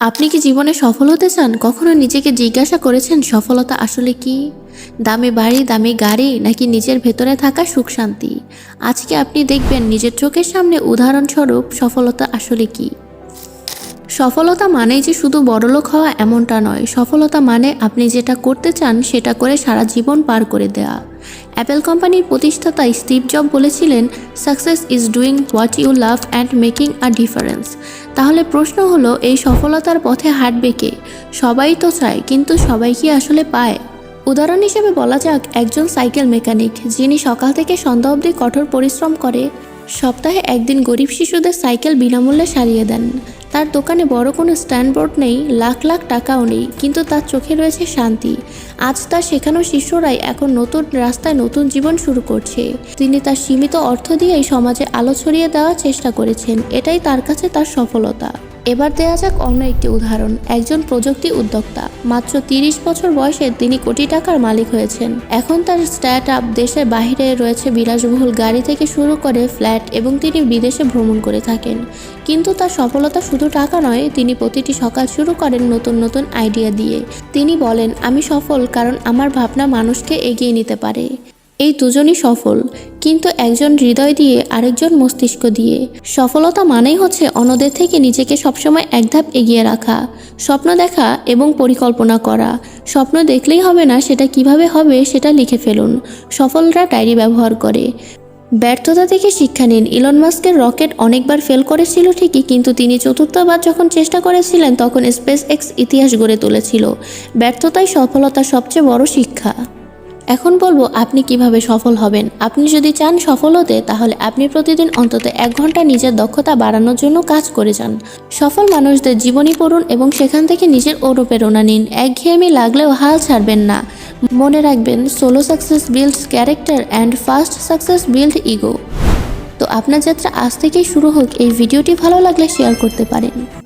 আপনি কি জীবনে সফল হতে চান? কখনো নিজেকে জিজ্ঞাসা করেছেন সফলতা আসলে কি? দামি বাড়ি, দামি গাড়ি, নাকি নিজের ভেতরে থাকা সুখ শান্তি? আজকে আপনি দেখবেন নিজের চোখের সামনে উদাহরণস্বরূপ সফলতা আসলে কি? সফলতা মানেই যে শুধু বড়লোক হওয়া এমনটা নয়। সফলতা মানে আপনি যেটা করতে চান, সেটা করে সারা জীবন পার করে দেয়া। অ্যাপেল কোম্পানির প্রতিষ্ঠাতা স্টিভ জব বলেছিলেন success is doing what you love and making a difference তাহলে প্রশ্ন হলো, এই সফলতার পথে হাঁটবে কে? সবাই তো চায়, কিন্তু সবাই কি আসলে পায়? উদাহরণ হিসেবে বলা যাক একজন সাইকেল মেকানিক, যিনি সকাল থেকে সন্ধ্যা অবধি কঠোর পরিশ্রম করে সপ্তাহে একদিন গরিব শিশুদের সাইকেল বিনামূল্যে সারিয়ে দেন। তার দোকানে বড় কোনো স্ট্যান্ডবোর্ড নেই, লাখ লাখ টাকাও নেই, কিন্তু তার চোখে রয়েছে শান্তি। আজ তার শেখানো শিষ্যরাই এখন নতুন রাস্তায় নতুন জীবন শুরু করছে। তিনি তার সীমিত অর্থ দিয়েই সমাজে আলো ছড়িয়ে দেওয়ার চেষ্টা করেছেন, এটাই তার কাছে তার সফলতা। এবার দেওয়া যাক অন্য একটি উদাহরণ। একজন প্রযুক্তি উদ্যোক্তা। মাত্র তিরিশ বছর বয়সে তিনি কোটি টাকার মালিক হয়েছেন। এখন তার স্টার্ট আপ দেশের বাইরে রয়েছে বিলাসবহুল গাড়ি থেকে শুরু করে ফ্ল্যাট এবং তিনি বিদেশে ভ্রমণ করে থাকেন। কিন্তু তার সফলতা শুধু টাকা নয়, তিনি প্রতিটি সকাল শুরু করেন নতুন নতুন আইডিয়া দিয়ে। তিনি বলেন, আমি সফল, কারণ আমার ভাবনা মানুষকে এগিয়ে নিতে পারে। এই দুজনই সফল। কিন্তু একজন হৃদয় দিয়ে আরেকজন মস্তিষ্ক দিয়ে। সফলতা মানেই হচ্ছে অন্যদের থেকে নিজেকে সবসময় এক ধাপ এগিয়ে রাখা, স্বপ্ন দেখা এবং পরিকল্পনা করা। স্বপ্ন দেখলেই হবে না সেটা কীভাবে হবে সেটা লিখে ফেলুন। সফলরা ডায়েরি ব্যবহার করে। ব্যর্থতা থেকে শিক্ষা নিন। ইলন মাস্কের রকেট অনেকবার ফেল করেছিল ঠিকই, কিন্তু তিনি চতুর্থবার যখন চেষ্টা করেছিলেন, তখন স্পেস এক্স ইতিহাস গড়ে তুলেছিল। ব্যর্থতাই সফলতা সবচেয়ে বড় শিক্ষা। এখন বলব আপনি কীভাবে সফল হবেন। আপনি যদি চান সফল হতে, তাহলে আপনি প্রতিদিন অন্তত এক ঘণ্টা নিজের দক্ষতা বাড়ানোর জন্য কাজ করে যান। সফল মানুষদের জীবনী পড়ুন এবং সেখান থেকে নিজের অনুপ্রেরণা নিন। একঘেয়েমি লাগলেও হাল ছাড়বেন না। মনে রাখবেন, solo success builds character and first success build ego. তো আপনার যাত্রা আজ থেকেই শুরু হোক। এই ভিডিওটি ভালো লাগলে শেয়ার করতে পারেন।